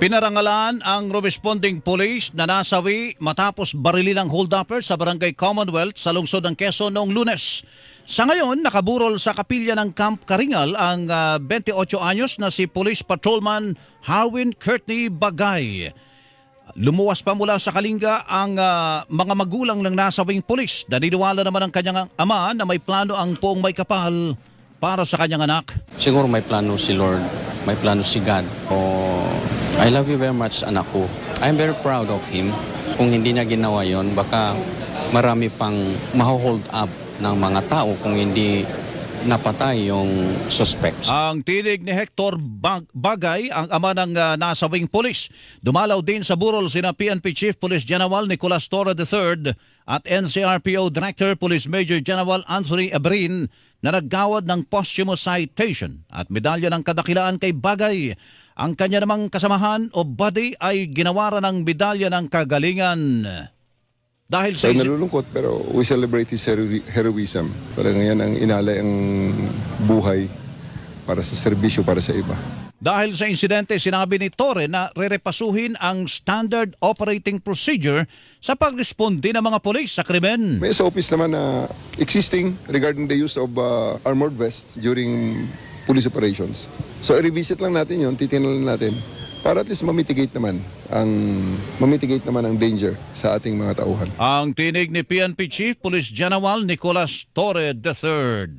Pinarangalan ang responding police na nasawi matapos barilin ng hold-upper sa Barangay Commonwealth sa lungsod ng Quezon noong lunes. Sa ngayon, nakaburol sa kapilya ng Camp Karingal ang ah, 28 anyos na si Police Patrolman Harwin Courtney Bagay. Lumuwas pa mula sa Kalinga ang ah, mga magulang ng nasawing polis. Naniniwala naman ang kanyang ama na may plano ang poong may kapal para sa kanyang anak. Siguro may plano si Lord, may plano si God. O I love you very much, anak ko. I'm very proud of him. Kung hindi niya ginawa yon, baka marami pang maho-hold up ng mga tao kung hindi napatay yung suspects. Ang tinig ni Hector Bag- Bagay, ang ama ng ah, nasawing polis. Dumalaw din sa burol sina PNP Chief Police General Nicolas Torre III at NCRPO Director Police Major General Anthony Abrin na naggawad ng posthumous citation at medalya ng kadakilaan kay Bagay. Ang kanya namang kasamahan o buddy ay ginawaran ng medalya ng kagalingan. Dahil sa So nalulungkot pero we celebrate his hero- heroism. Talagang yan ang inalay ang buhay para sa serbisyo para sa iba. Dahil sa insidente, sinabi ni Torre na rerepasuhin ang standard operating procedure sa pagresponde ng mga polis sa krimen. May SOPs naman na existing regarding the use of uh, armored vests during police operations. So i-revisit lang natin yon, titingnan natin para at least mamitigate naman ang mamitigate naman ang danger sa ating mga tauhan. Ang tinig ni PNP Chief Police General Nicolas Torre III.